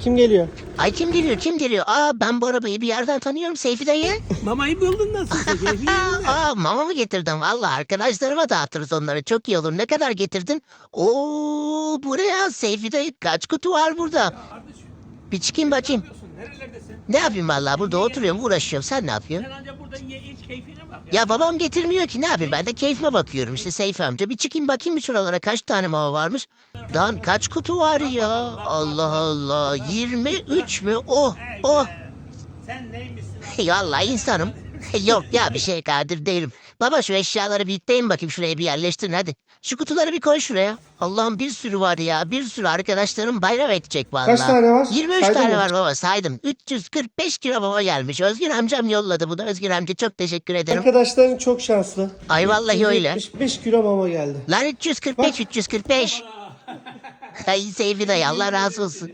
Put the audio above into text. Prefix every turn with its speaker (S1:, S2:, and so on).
S1: Kim geliyor?
S2: Ay kim geliyor kim geliyor? Aa ben bu arabayı bir yerden tanıyorum Seyfi dayı.
S3: Mamayı buldun nasılsa keyfin yerinde.
S2: Aa mama mı getirdim? Valla arkadaşlarıma dağıtırız onları. Çok iyi olur. Ne kadar getirdin? Oo buraya Seyfi dayı kaç kutu var burada? Bir çıkayım bakayım.
S3: Nerelerdesin?
S2: Ne yapayım valla burada oturuyorum uğraşıyorum. Sen ne yapıyorsun?
S3: Sen burada ye iç keyfine bak. Ya.
S2: Ya babam getirmiyor ki ne yapayım ben de keyfime bakıyorum işte Seyfi amca. Bir çıkayım bakayım bir şuralara kaç tane mama varmış. Lan kaç kutu var ya? Allah Allah 23 mü? Oh oh.
S3: Sen neymişsin?
S2: Vallahi insanım. Yok ya bir şey kadir değilim. Baba şu eşyaları bir yükleyin bakayım şuraya bir yerleştirin hadi. Şu kutuları bir koy şuraya. Allah'ım bir sürü var ya. Bir sürü arkadaşlarım bayram edecek vallahi.
S1: Kaç tane var?
S2: 23
S1: Saydın
S2: tane
S1: mı?
S2: var baba saydım. 345 kilo baba gelmiş. Özgür amcam yolladı bunu. Özgür amca çok teşekkür ederim.
S1: Arkadaşların çok şanslı.
S2: Ay vallahi öyle.
S1: 75 kilo mama geldi.
S2: Lan 345 345. Ay sevgili Allah razı olsun.